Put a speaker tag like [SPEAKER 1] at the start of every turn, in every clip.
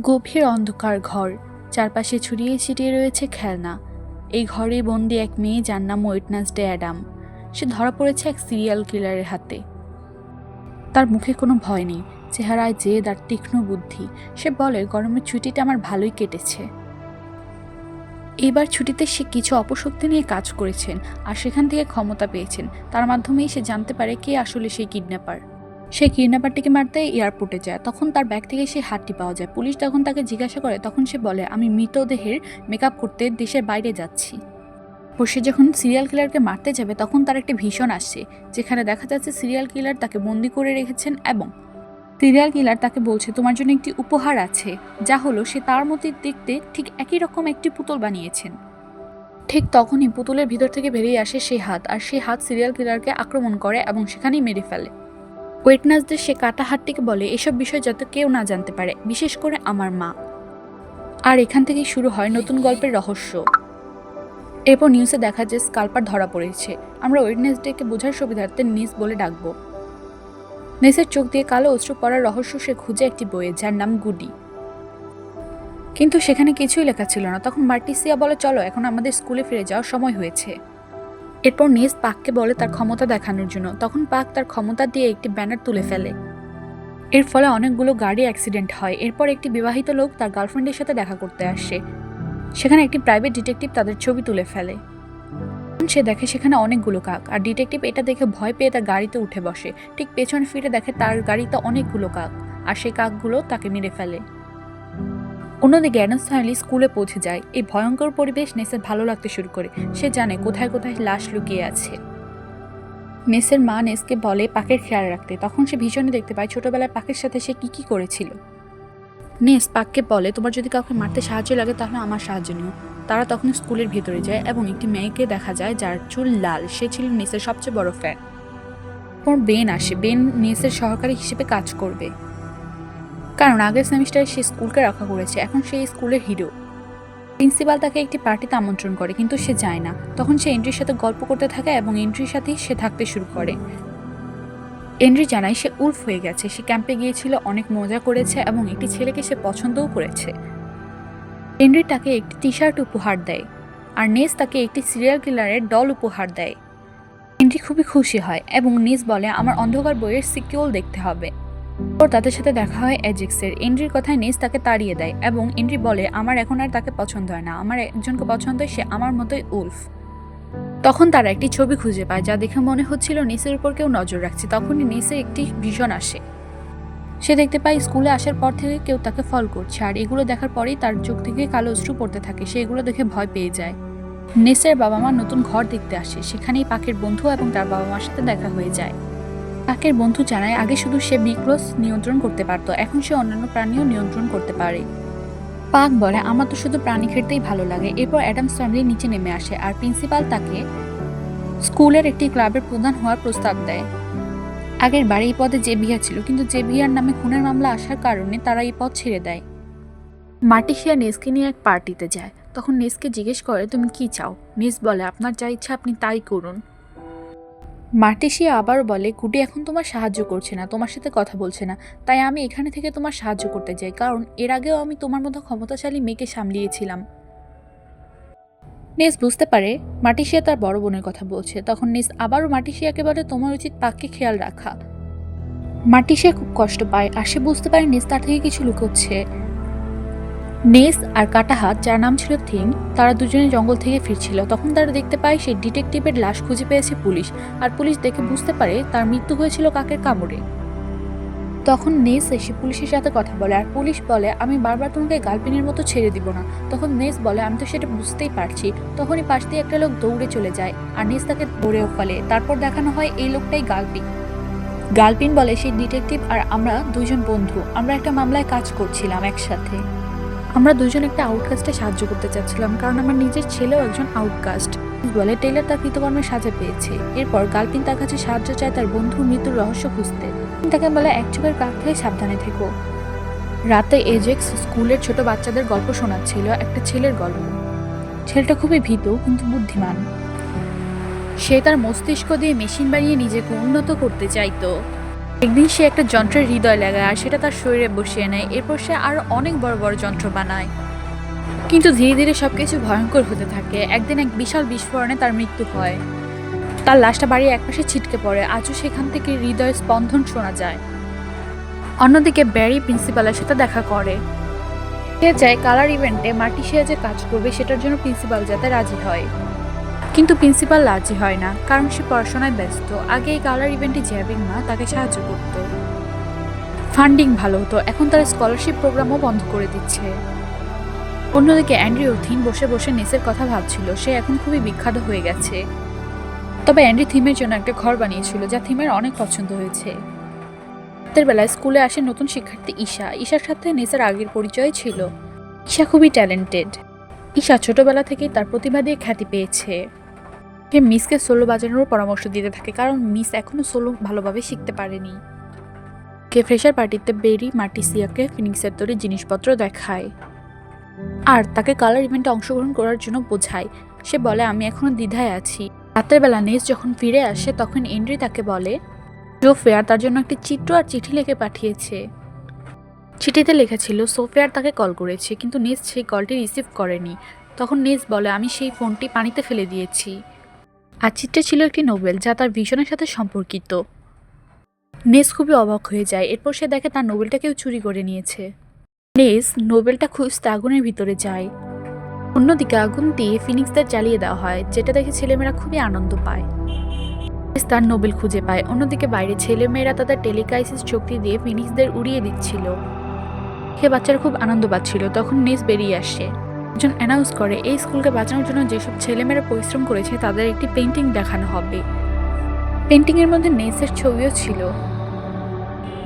[SPEAKER 1] গভীর অন্ধকার ঘর। চারপাশে ছড়িয়ে ছিটিয়ে রয়েছে খেলনা। এই ঘরে বন্দি এক মেয়ে যার নাম ওয়েটনাস ডে অ্যাডাম। সে ধরা পড়েছে এক সিরিয়াল কিলারের হাতে। তার মুখে কোনো ভয় নেই। চেহারায় জেদ আর তীক্ষ্ণ বুদ্ধি। সে বলে, গরমের ছুটিটা আমার ভালোই কেটেছে। এবার ছুটিতে সে কিছু অপশক্তি নিয়ে কাজ করেছেন আর সেখান থেকে ক্ষমতা পেয়েছেন। তার মাধ্যমেই সে জানতে পারে কে আসলে সেই কিডন্যাপার। সে কিডন্যাপারটিকে মারতে এয়ারপোর্টে যায়। তখন তার ব্যাগ থেকে সেই হাতটি পাওয়া যায়। পুলিশ যখন তাকে জিজ্ঞাসা করে, তখন সে বলে, আমি মৃতদেহের মেকআপ করতে দেশের বাইরে যাচ্ছি। ও সে যখন সিরিয়াল কিলারকে মারতে যাবে, তখন তার একটি ভীষণ আসছে, যেখানে দেখা যাচ্ছে সিরিয়াল কিলার তাকে বন্দি করে রেখেছেন এবং সিরিয়াল কিলার তাকে বলছে, তোমার জন্য একটি উপহার আছে, যা হলো সে তার মতো দেখতে ঠিক একই রকম একটি পুতুল বানিয়েছেন। ঠিক তখনই পুতুলের ভিতর থেকে বেরিয়ে আসে সেই হাত, আর সেই হাত সিরিয়াল কিলারকে আক্রমণ করে এবং সেখানেই মেরে ফেলে। ওয়েটনাসদের সে কাটা হাতটিকে বলে এসব বিষয় যাতে কেউ না জানতে পারে, বিশেষ করে আমার মা। আর এখান থেকেই শুরু হয় নতুন গল্পের রহস্য। এরপর নিউজে দেখা যায় স্কাল্পার ধরা পড়েছে। আমরা ওয়েডনেসডেকে বোঝার সুবিধার্থে নিজ বলে ডাকবো। নেসের চোখ দিয়ে কালো অশ্রু পড়ার রহস্য সে খুঁজে একটি বইয়ে, যার নাম গুডি। কিন্তু সেখানে কিছুই লেখা ছিল না। তখন মার্টিসিয়া বলে, চলো, এখন আমাদের স্কুলে ফিরে যাওয়ার সময় হয়েছে। এরপর নেস পাককে বলে তার ক্ষমতা দেখানোর জন্য। তখন পাক তার ক্ষমতা দিয়ে একটি ব্যানার তুলে ফেলে। এর ফলে অনেকগুলো গাড়ি অ্যাক্সিডেন্ট হয়। এরপর একটি বিবাহিত লোক তার গার্লফ্রেন্ডের সাথে দেখা করতে আসে। সেখানে একটি প্রাইভেট ডিটেকটিভ তাদের ছবি তুলে ফেলে। সে দেখে সেখানে অনেকগুলো কাক, আর ডিটেকটিভ এটা দেখে ভয় পেয়ে তার গাড়িতে উঠে বসে। ঠিক পেছন ফিরে দেখে তার গাড়িতে অনেকগুলো কাক, আর সেই কাকগুলো তাকে মেরে ফেলে। অন্যদিকে অ্যাডামস ফ্যামিলি স্কুলে পৌঁছে যায়। এই ভয়ঙ্কর পরিবেশ নেসের ভালো লাগতে শুরু করে। সে জানে কোথায় কোথায় লাশ লুকিয়ে আছে। নেসের মা নেসকে বলে পাকের খেয়াল রাখতে। তখন সে ভীষণই দেখতে পায় ছোটবেলায় পাকের সাথে সে কি কি করেছিল। নেস পাককে বলে, তোমার যদি কাউকে মারতে সাহায্য লাগে তাহলে আমার সাহায্য নিও। তারা তখন স্কুলের ভেতরে যায় এবং একটি মেয়েকে দেখা যায় যার চুল লাল। সে ছিল নেসের সবচেয়ে বড় ফ্যান পর বেন আসে। বেন নেসের সহকারী হিসেবে কাজ করবে। কারণ আগের সেমিস্টারে সে স্কুলকে রক্ষা করেছে, এখন সে স্কুলের হিরো। প্রিন্সিপাল তাকে একটি পার্টিতে আমন্ত্রণ করে, কিন্তু সে যায় না। তখন সে এন্ট্রির সাথে গল্প করতে থাকে এবং এন্ট্রির সাথেই সে থাকতে শুরু করে। এন্ট্রি জানায় সে উল্ফ হয়ে গেছে। সে ক্যাম্পে গিয়েছিল, অনেক মজা করেছে এবং একটি ছেলেকে সে পছন্দও করেছে। এন্ড্রি তাকে একটি টি শার্ট উপহার দেয় আর নেস তাকে একটি সিরিয়াল কিলারের ডল উপহার দেয়। এন্ড্রি খুবই খুশি হয় এবং নেস বলে, আমার অন্ধকার বইয়ের সিকিউল দেখতে হবে। ওর তাদের সাথে দেখা হয় অ্যাজেক্সের এন্ড্রির কথায় নেস তাকে তাড়িয়ে দেয় এবং এন্ড্রি বলে, আমার এখন আর তাকে পছন্দ হয় না। আমার একজনকে পছন্দ হয়, সে আমার মতোই উলফ। তখন তারা একটি ছবি খুঁজে পায়, যা দেখে মনে হচ্ছিল নেসের উপর কেউ নজর রাখছে। তখনই নেসে একটি ভীষণ আসে। সে দেখতে পায়, স্কুলে আসার পর থেকে কেউ তাকে ফল করছে। আর এগুলো দেখার পরেই তার চোখ থেকে কালো অশ্রু পড়তে থাকে। সে এগুলো দেখে ভয় পেয়ে যায়। নেসের বাবা মা নতুন ঘর দেখতে আসে। সেখানেই পাখির বন্ধু এবং তার বাবা মার সাথে দেখা হয়ে যায়। পাকের বন্ধু জানায়, আগে শুধু সে বিক্রস নিয়ন্ত্রণ করতে পারত, এখন সে অন্যান্য প্রাণীও নিয়ন্ত্রণ করতে পারে। পাক বলে, আমার তো শুধু প্রাণী খেতেই ভালো লাগে। এরপর অ্যাডামস ফ্যামিলি নিচে নেমে আসে আর প্রিন্সিপাল তাকে স্কুলের একটি ক্লাবের প্রধান হওয়ার প্রস্তাব দেয়। আগের বার এই পদে জেভিয়া ছিল, কিন্তু জেভিয়ার নামে খুনের মামলা আসার কারণে তারা এই পদ ছেড়ে দেয়। মার্টিসিয়া নেসকে নিয়ে এক পার্টিতে যায়। তখন নেসকে জিজ্ঞেস করে, তুমি কি চাও? নেস বলে, আপনার যা ইচ্ছা আপনি তাই করুন। মার্টিসিয়া আবারও বলে, গুডি, এখন তোমার সাহায্য করছে না, তোমার সাথে কথা বলছে না। তাই আমি এখানে থেকে তোমার সাহায্য করতে চাই, কারণ এর আগেও আমি তোমার মতো ক্ষমতাশালী মেয়েকে সামলিয়েছিলাম। নেস বুঝতে পারে মাটিশিয়া তার বড় বোনের কথা বলছে। তখন নেস আবারও মাটিশিয়াকে বলে, তোমার উচিত পাককে খেয়াল রাখা। মাটিশিয়া খুব কষ্ট পায়, আর সে বুঝতে পারে নেস তার থেকে কিছু লুকোচ্ছে। নেস আর কাটাহাত যার নাম ছিল থিং তারা দুজনে জঙ্গল থেকে ফিরছিল। তখন তারা দেখতে পায় সেই ডিটেকটিভের লাশ খুঁজে পেয়েছে পুলিশ, আর পুলিশ দেখে বুঝতে পারে তার মৃত্যু হয়েছিল কাকের কামড়ে। তখন নেস এসে পুলিশের সাথে কথা বলে, আর পুলিশ বলে, আমি বারবার তোমাকে গালপিনের মতো ছেড়ে দিব না। তখন নেস বলে, আমি তো সেটা বুঝতেই পারছি। তখনই পাশ দিয়ে একটা লোক দৌড়ে চলে যায়, আর নেস তাকে ধরেও ফেলে। তারপর দেখানো হয় এই লোকটাই গালপিন। গালপিন বলে, সেই ডিটেকটিভ আর আমরা দুজন বন্ধু। আমরা একটা মামলায় কাজ করছিলাম একসাথে। আমরা দুজন একটা আউটকাস্টে সাহায্য করতে চাচ্ছিলাম, কারণ আমার নিজের ছেলেও একজন আউটকাস্ট বলে টেইলার তার কৃতকর্মের সাজা পেয়েছে। এরপর গালপিন তার কাছে সাহায্য চায় তার বন্ধুর মৃত্যুর রহস্য খুঁজতে। তাকে বলে, এক চোখের কাক থেকে সাবধানে থেকো। রাতে এজেক্স স্কুলের ছোট বাচ্চাদের গল্প শোনাচ্ছিল, একটা ছেলের গল্প। ছেলেটা খুবই ভীত, কিন্তু বুদ্ধিমান। সে তার মস্তিষ্ক দিয়ে মেশিন বানিয়ে নিজেকে উন্নত করতে চাইতো। একদিন সে একটা যন্ত্রের হৃদয় লাগায় আর সেটা তার শরীরে বসিয়ে নেয়। এরপর সে আরও অনেক বড় বড় যন্ত্র বানায়। কিন্তু ধীরে ধীরে সবকিছু ভয়ঙ্কর হতে থাকে। একদিন এক বিশাল বিস্ফোরণে তার মৃত্যু হয়। তার লাশটা বাড়ির একপাশে ছিটকে পড়ে। আজও সেখান থেকে হৃদয় স্পন্দন শোনা যায়। অন্যদিকে ব্যারি প্রিন্সিপালের সাথে দেখা করে। সে চায় কালার ইভেন্টে মার্টিসিয়া যে কাজ করবে, সেটার জন্য প্রিন্সিপাল যাতে রাজি হয়। কিন্তু প্রিন্সিপাল রাজি হয় না, কারণ সে পড়াশোনায় ব্যস্ত। আগে এই কালার ইভেন্টে জ্যাবিং মা তাকে সাহায্য করত। ফান্ডিং ভালো হতো, এখন তার স্কলারশিপ প্রোগ্রামও বন্ধ করে দিচ্ছে। অন্যদিকে অ্যান্ড্রিও থিম বসে বসে নেসের কথা ভাবছিল, সে এখন খুবই বিখ্যাত হয়ে গেছে। তবে অ্যান্ড্রি থিমের জন্য একটা ঘর বানিয়েছিল, যা থিমের অনেক পছন্দ হয়েছে। রাতের বেলায় স্কুলে আসে নতুন শিক্ষার্থী ঈশা। ঈশার সাথে নেসার আগের পরিচয় ছিল। ঈশা খুবই ট্যালেন্টেড ঈশা ছোটবেলা থেকেই তার প্রতিভা দিয়ে খ্যাতি পেয়েছে। সে মিসকে সোলো বাজানোর পরামর্শ দিতে থাকে, কারণ মিস এখনও সোলো ভালোভাবে শিখতে পারেনি। কে ফ্রেশার পার্টিতে বেরি মার্টিসিয়াকে ফিনিক্সের তৈরি জিনিসপত্র দেখায়। আর তাকে কালার ইভেন্টে অংশগ্রহণ করার জন্য বোঝায়। সে বলে, আমি এখনও দ্বিধায় আছি। রাতের বেলা নেস যখন ফিরে আসে, তখন এন্ড্রি তাকে বলে সোফিয়ার তার জন্য একটি চিত্র আর চিঠি লিখে পাঠিয়েছে। চিঠিতে লেখা ছিল সোফিয়ার তাকে কল করেছে, কিন্তু নেস সেই কলটি রিসিভ করেনি। তখন নেস বলে, আমি সেই ফোনটি পানিতে ফেলে দিয়েছি। আর চিত্রে ছিল একটি নোবেল যা তার ভীষণের সাথে সম্পর্কিত। নেস খুবই অবাক হয়ে যায়, এরপর সে দেখে তার নোবেলটা কেউ চুরি করে নিয়েছে। নেস নোবেলটা খুঁজতে আগুনের ভিতরে যায়। অন্যদিকে আগুন দিয়ে ফিনিক্সদের জ্বালিয়ে দেওয়া হয়, যেটা দেখে ছেলেমেয়েরা খুবই আনন্দ পায়। নেস তার নোবেল খুঁজে পায়, অন্যদিকে বাইরে ছেলেমেয়েরা তাদের টেলিকাইসিস শক্তি দিয়ে ফিনিক্সদের উড়িয়ে দিচ্ছিল। সে বাচ্চারা খুব আনন্দ পাচ্ছিল, তখন নেস বেরিয়ে আসে। একজন অ্যানাউন্স করে, এই স্কুলকে বাঁচানোর জন্য যেসব ছেলেমেয়েরা পরিশ্রম করেছে, তাদের একটি পেন্টিং দেখানো হবে। পেন্টিংয়ের মধ্যে নেসের ছবিও ছিল।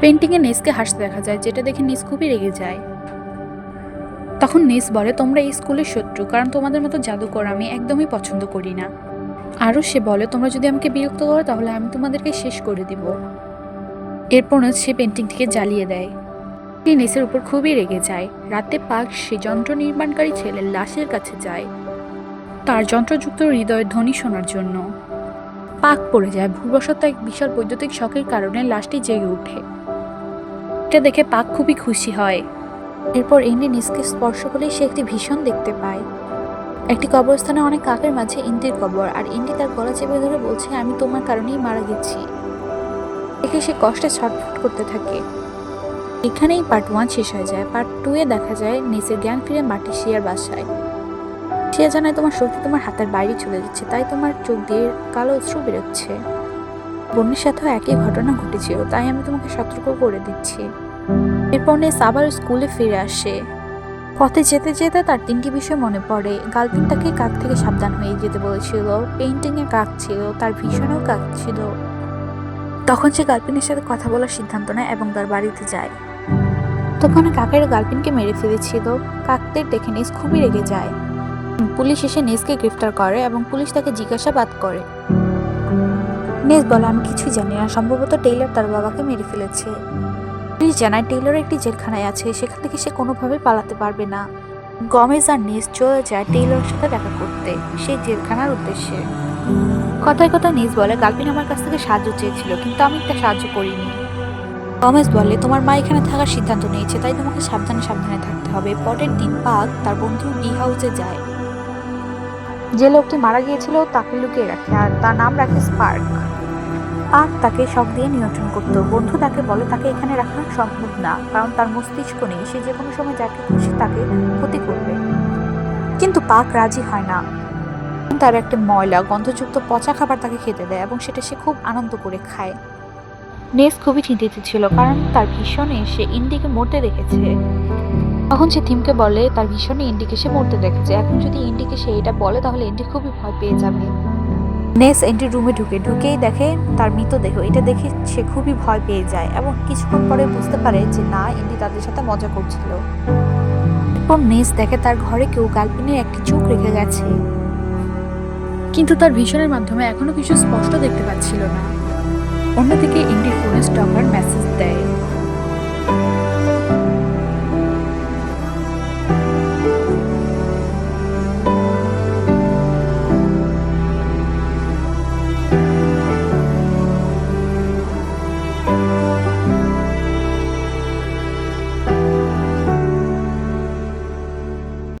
[SPEAKER 1] পেন্টিংয়ে নেসকে হাসতে দেখা যায়, যেটা দেখে নেস খুবই রেগে যায়। তখন নেস বলে, তোমরা এই স্কুলের শত্রু, কারণ তোমাদের মতো জাদুকর আমি একদমই পছন্দ করি না। আরও সে বলে, তোমরা যদি আমাকে বিরক্ত করো, তাহলে আমি তোমাদেরকে শেষ করে দিব। এরপর সে পেন্টিংটিকে জ্বালিয়ে দেয়। সে নেসের উপর খুবই রেগে যায়। রাতে পাক সে যন্ত্র নির্মাণকারী ছেলের লাশের কাছে যায়। তার যন্ত্রযুক্ত হৃদয়ের ধ্বনি শোনার জন্য। পাক পড়ে যায়। ভুলবশত এক বিশাল বৈদ্যুতিক শখের কারণে লাশটি জেগে ওঠে। এটা দেখে পাক খুবই খুশি হয়। এরপর ইন্ডি নিজকে স্পর্শ করলেই সে একটি ভীষণ দেখতে পায়। একটি কবরস্থানে অনেক কাকের মাঝে ইন্দির কবর, আর ইন্ডি তার গলা চেপে ধরে বলছে, আমি তোমার কারণেই মারা গেছি। দেখে সে কষ্টে ছটফট করতে থাকে। এখানেই পার্ট ওয়ান শেষ হয়ে যায়। পার্ট টু এ দেখা যায় নিজের জ্ঞান ফিরে মাটি শিয়ার বাসায়। সে জানায়, তোমার শক্তি তোমার হাতের বাইরে চলে যাচ্ছে, তাই তোমার চোখ দিয়ে কালো অশ্রু বেরোচ্ছে। বোনের সাথেও একই ঘটনা ঘটেছিল, তাই আমি তোমাকে সতর্ক করে দিচ্ছি। এরপর নেস আবার স্কুলে ফিরে আসে। পথে যেতে যেতে তার তিনটি বিষয় মনে পড়ে। গার্লফ্রেন্ড তাকে কাক থেকে সাবধান হয়ে যেতে বলেছিল পেইন্টিংয়ে কাক ছিল, তার ভীষণও কাক ছিল। তখন সে গার্লফ্রেন্ডের সাথে কথা বলার সিদ্ধান্ত নেয় এবং তার বাড়িতে যায়। তখন কাকের গার্লফ্রেন্ডকে মেরে ফেলেছিল। কাকদের দেখে নেস খুবই রেগে যায়। পুলিশ এসে নেসকে গ্রেফতার করে এবং পুলিশ তাকে জিজ্ঞাসাবাদ করে। নেস বলে, আমি কিছুই জানি না। সম্ভবত টেইলর তার বাবাকে মেরে ফেলেছে। পুলিশ জানায় টেইলর একটি জেলখানায় আছে। সেখান থেকে সে কোনোভাবে পালাতে পারবে না। গমেজ আর নেস চলে যায় টেইলরের সাথে দেখা করতে। সেই জেলখানার উদ্দেশ্যে। কথায় কথা নিজ বলে, গার্লফ্রেন্ড আমার কাছ থেকে সাহায্য চেয়েছিল, কিন্তু আমি একটা সাহায্য করিনি। গমেজ বলে তোমার মা এখানে থাকার সিদ্ধান্ত নিয়েছে, তাই তোমাকে সাবধানে সাবধানে থাকতে হবে। পরের দিন পাক তার বন্ধু বি হাউসে যায়। যে লোকটি মারা গিয়েছিল তাকে লুকিয়ে রাখে, আর তার নাম রাখে স্পার্ক। পাক তাকে শখ দিয়ে নিয়ন্ত্রণ করতো। বন্ধু তাকে বলে, তাকে এখানে রাখা সম্ভব না, কারণ তার মস্তিষ্ক নেই। সে যে কোনো সময় যাকে খুশি তাকে ক্ষতি করবে। কিন্তু পাক রাজি হয় না। তার একটা ময়লা, গন্ধযুক্ত পচা খাবার তাকে খেতে দেয় এবং সেটা সে খুব আনন্দ করে খায়। নেস খুবই চিন্তিত ছিল কারণ তার ভীষণে সে ইন্ডিকে মরতে দেখেছে। তখন সে থিমকে বলে তার ভীষণে ইন্ডিকে সে মরতে দেখেছে। এখন যদি ইন্ডিকে সে এটা বলে তাহলে ইন্ডি খুবই ভয় পেয়ে যাবে। নেস এন্টির রুমে ঢুকে ঢুকেই দেখে তার মৃতদেহ এটা দেখে সে খুবই ভয় পেয়ে যায় এবং কিছুক্ষণ পরে বুঝতে পারে যে না ইন্ডি তাদের সাথে মজা করছিল। এরপর নেস দেখে তার ঘরে কেউ গালপিনের একটি চোখ রেখে গেছে। কিন্তু তার ভীষণের মাধ্যমে এখনও কিছু স্পষ্ট দেখতে পাচ্ছিল না। অন্যদিকে ইন্ডির ফোনে স্টকার মেসেজ দেয়।